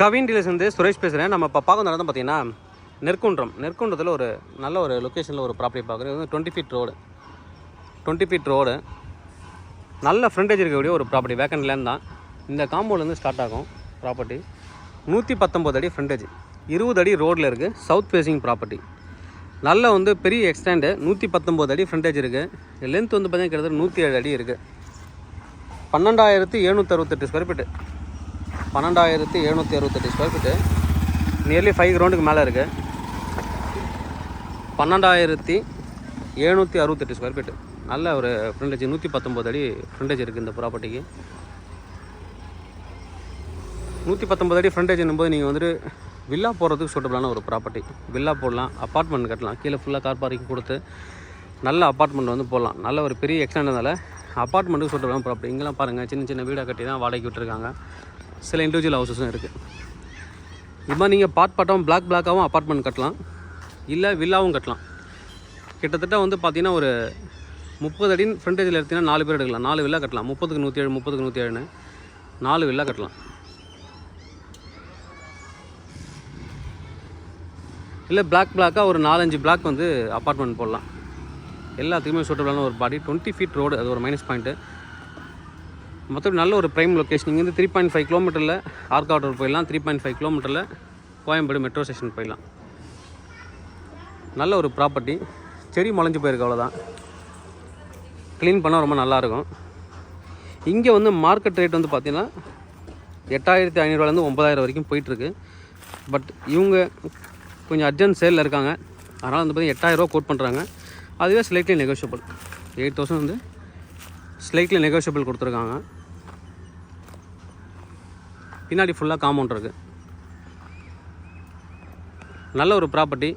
Kavin dealers வந்து சுரேஷ் பேசுகிறேன் நம்ம இப்போ பார்க்க நடந்து பார்த்தீங்கன்னா நெற்குன்றம். நெற்குன்றத்தில் ஒரு நல்ல ஒரு லொக்கேஷனில் ஒரு ப்ராப்பர்ட்டி பார்க்குறது இது வந்து twenty feet road twenty feet road நல்ல ஃப்ரண்டேஜ் இருக்கக்கூடிய ஒரு ப்ராப்பர்ட்டி வேக்கண்ட் லேண்ட் தான். இந்த காம்பவுண்ட்லேருந்து ஸ்டார்ட் ஆகும் ப்ராப்பர்ட்டி நூற்றி பத்தொம்போது அடி ஃப்ரண்டேஜ் இருபது அடி ரோட்டில் இருக்குது சவுத் ஃபேஸிங் ப்ராப்பர்ட்டி நல்ல வந்து பெரிய எக்ஸ்டெண்டு நூற்றி பத்தொம்போது அடி ஃப்ரண்டேஜ் இருக்குது லென்த் வந்து பார்த்தீங்கன்னா கிட்டத்தட்ட நூற்றி ஏழு அடி இருக்குது பன்னெண்டாயிரத்தி எழுநூற்றி அறுபத்தெட்டு ஸ்கொயர் ஃபீட்டு பன்னெண்டாயிரத்தி எழுநூற்றி அறுபத்தெட்டு ஸ்கொயர் ஃபீட்டு நியர்லி ஃபைவ் கிரவுண்டுக்கு மேலே இருக்குது பன்னெண்டாயிரத்தி எழுநூற்றி அறுபத்தெட்டு ஸ்கொயர் ஃபீட்டு நல்ல ஒரு ஃப்ரண்டேஜ் நூற்றி பத்தொம்போது அடி ஃப்ரண்டேஜ் இருக்குது இந்த ப்ராப்பர்ட்டிக்கு நூற்றி பத்தொம்பது அடி ஃப்ரண்டேஜ் போது நீங்கள் வந்துட்டு வில்லா போடுறதுக்கு சூட்டபிளான ஒரு ப்ராப்பர்ட்டி வில்லா போடலாம் அப்பார்ட்மெண்ட் கட்டலாம். கீழே ஃபுல்லாக கார் பார்க்கிங் கொடுத்து நல்ல அப்பார்ட்மெண்ட் வந்து போடலாம். நல்ல ஒரு பெரிய எக்ஸ்டெண்டனால அப்பார்ட்மெண்ட்டுக்கு சூட்டபிளான ப்ராப்பர்ட்டி இங்கெல்லாம் பாருங்கள் சின்ன சின்ன வீடாக கட்டி தான் வாடகைக்கு விட்டுருக்காங்க. சில இண்டிவிஜுவல் ஹவுசஸும் இருக்குது இது மாதிரி நீங்கள் பார்ட் பார்ட்டாகவும் பிளாக் பிளாக்காகவும் அப்பார்ட்மெண்ட் கட்டலாம். இல்லை வில்லாவும் கட்டலாம். கிட்டத்தட்ட வந்து பார்த்தீங்கன்னா ஒரு முப்பது அடி ஃப்ரண்டேஜில் எடுத்திங்கன்னா நாலு பேர் எடுக்கலாம். நாலு வில்லா கட்டலாம். முப்பதுக்கு நூற்றி ஏழு முப்பதுக்கு நூற்றி ஏழுன்னு நாலு வில்லா கட்டலாம். இல்லை பிளாக் பிளாக்காக ஒரு நாலஞ்சு பிளாக் வந்து அப்பார்ட்மெண்ட் போடலாம். எல்லாத்துக்குமே சூட்டபிளான ஒரு பாடி டுவெண்ட்டி ஃபீட் ரோடு அது ஒரு மைனஸ் பாயிண்ட்டு மொத்தம் நல்ல ஒரு ப்ரைம் லொக்கேஷன் இங்கேருந்து த்ரீ பாயிண்ட் ஃபைவ் கிலோமீட்டரில் ஆர்காட் ரோட் போயிடலாம். த்ரீ பாயிண்ட் ஃபைவ் கிலோமீட்டரில் கோயம்பேடு மெட்ரோ ஸ்டேஷன் போயிடலாம். நல்ல ஒரு ப்ராப்பர்ட்டி செடி முளைஞ்சு போயிருக்கு அவ்வளோதான் க்ளீன் பண்ணால் ரொம்ப நல்லாயிருக்கும். இங்கே வந்து மார்க்கெட் ரேட் வந்து பார்த்திங்கன்னா எட்டாயிரத்தி ஐநூறுரூவாலேருந்து ஒம்பதாயிரம் வரைக்கும் போயிட்டுருக்கு. பட் இவங்க கொஞ்சம் அர்ஜென்ட் சேலில் இருக்காங்க. அதனால் வந்து பார்த்திங்கன்னா எட்டாயிரரூவா கோட் பண்ணுறாங்க அதுவே ஸ்லைட்லி நெகோஷியபிள் எயிட் தௌசண்ட் வந்து ஸ்லைட்லி நெகோஷியபிள் கொடுத்துருக்காங்க. பின்னாடி ஃபுல்லாக காம்பவுண்ட் இருக்குது நல்ல ஒரு ப்ராப்பர்ட்டி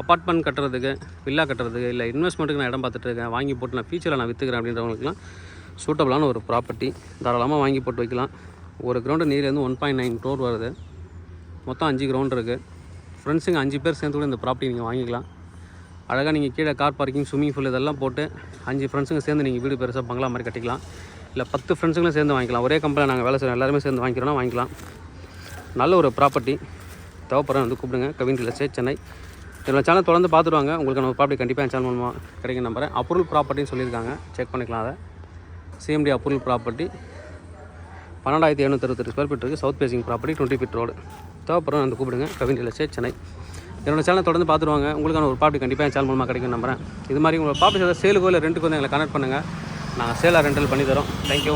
அப்பார்ட்மெண்ட் கட்டுறதுக்கு வில்லா கட்டுறதுக்கு இல்லை இன்வெஸ்ட்மெண்ட்டுக்கு நான் இடம் பார்த்துட்டு இருக்கேன். வாங்கி போட்டு நான் ஃபியூச்சரில் நான் விற்றுக்கிறேன் அப்படின்றவங்களுக்குலாம் சூட்டபுளான ஒரு ப்ராப்பர்ட்டி தாராளமாக வாங்கி போட்டு வைக்கலாம். ஒரு கிரவுண்டு நீர்லேருந்து ஒன் பாயிண்ட் நைன் க்ரோர் வருது. மொத்தம் அஞ்சு கிரவுண்ட் இருக்குது ஃப்ரெண்ட்ஸுங்க அஞ்சு பேர் சேர்ந்து கூட இந்த ப்ராப்பர்ட்டி நீங்கள் வாங்கிக்கலாம். அழகாக நீங்கள் கீழே கார் பார்க்கிங் ஸ்விம்மிங் பூல் இதெல்லாம் போட்டு அஞ்சு ஃப்ரெண்ட்ஸுங்க சேர்ந்து நீங்கள் வீடு பெருசாக பங்களா மாதிரி கட்டிக்கலாம். இல்லை பத்து ஃப்ரெண்ட்ஸுங்களும் சேர்ந்து வாங்கிக்கலாம். ஒரே கம்பெனியில் நாங்கள் வேலை செய்கிறோம் எல்லாருமே சேர்ந்து வாங்கிக்கிறோம்னா வாங்கிக்கலாம். நல்ல ஒரு ப்ராப்பர்ட்டி தேவைப்படுற வந்து கூப்பிடுங்க. கவின் ரியல் சென்னை. என்னோட சேனல் தொடர்ந்து பார்த்துருவாங்க உங்களுக்கு நான் ப்ராப்பர்ட்டி கண்டிப்பாக என் சேனல் மூலமாக கிடைக்கும் நம்புறேன். அப்ரூவல் ப்ராப்பர்ட்டின்னு சொல்லியிருக்காங்க. செக் பண்ணிக்கலாம் அதை. சிஎம்டி அப்ரூவல் ப்ராப்பர்ட்டி பன்னெண்டாயிரத்தி எழுநூத்தறுபத்தெட்டு ஸ்கொயர் ஃபீட் இருக்குது south facing property twenty feet road தேவைப்படுற வந்து கூப்பிடுங்க. கவின் ரியல் சென்னை. என்னோட சேனல் தொடர்ந்து பார்த்துருவாங்க உங்களுக்கான ஒரு ப்ராப்பர்ட்டி கண்டிப்பாக என் சேனல் மூலமாக கிடைக்கும் நம்புறேன். இது மாதிரி உங்களோட ப்ராப்பர்ட்டி ஏதாவது சேலுக்கோ இல்லை ரெண்டுக்கு வந்து எங்களை கனெக்ட் பண்ணுங்கள் நாங்கள் சேலாக ரெண்டல் பண்ணி தரோம். தேங்க்யூ